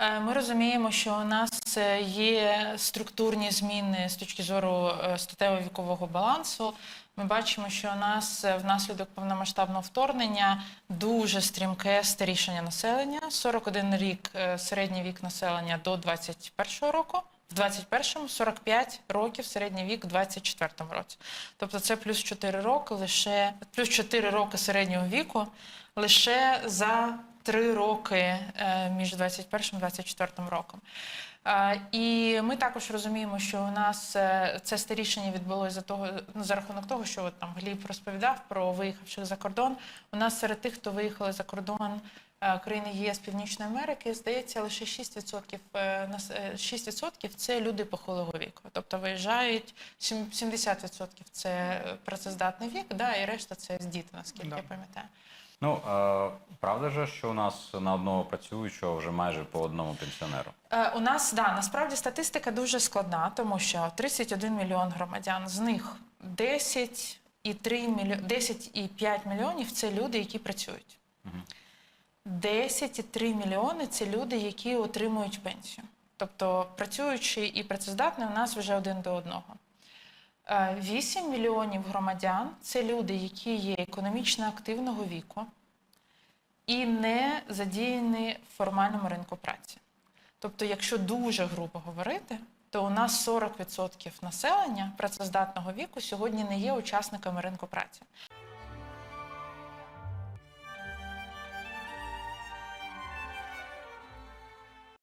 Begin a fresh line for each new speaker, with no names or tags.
Е, Ми розуміємо, що у нас е, є структурні зміни з точки зору е, статево-вікового балансу. Ми бачимо, що у нас внаслідок повномасштабного вторгнення дуже стрімке старішання населення. 41 рік середній вік населення до 21 року. В 21-му 45 років середній вік в 24-му році. Тобто це плюс 4 роки лише плюс 4 роки середнього віку лише за 3 роки е, між 21 і 24 роком. Е, І ми також розуміємо, що у нас е, це старішення відбулося за того ну, за рахунок того, що от, там Гліб розповідав про виїхавших за кордон. У нас серед тих, хто виїхали за кордон країни ЄС Північної Америки, здається, лише 6%, е, нас- е, 6% це люди похилого віку. Тобто виїжджають 70% це працездатний вік, да, і решта це з діти, наскільки
Да.
я пам'ятаю.
Ну правда же, що у нас на одного працюючого вже майже по одному пенсіонеру.
Е, У нас да насправді статистика дуже складна, тому що 31 мільйон громадян, з них 10,3 мільйон, 10,5 мільйонів це люди, які працюють. 10,3 мільйони це люди, які отримують пенсію. Тобто працюючий і працездатний у нас вже один до одного. Е, 8 мільйонів громадян це люди, які є економічно активного віку і не задіяні в формальному ринку праці. Тобто, якщо дуже грубо говорити, то у нас 40% населення працездатного віку сьогодні не є учасниками ринку праці.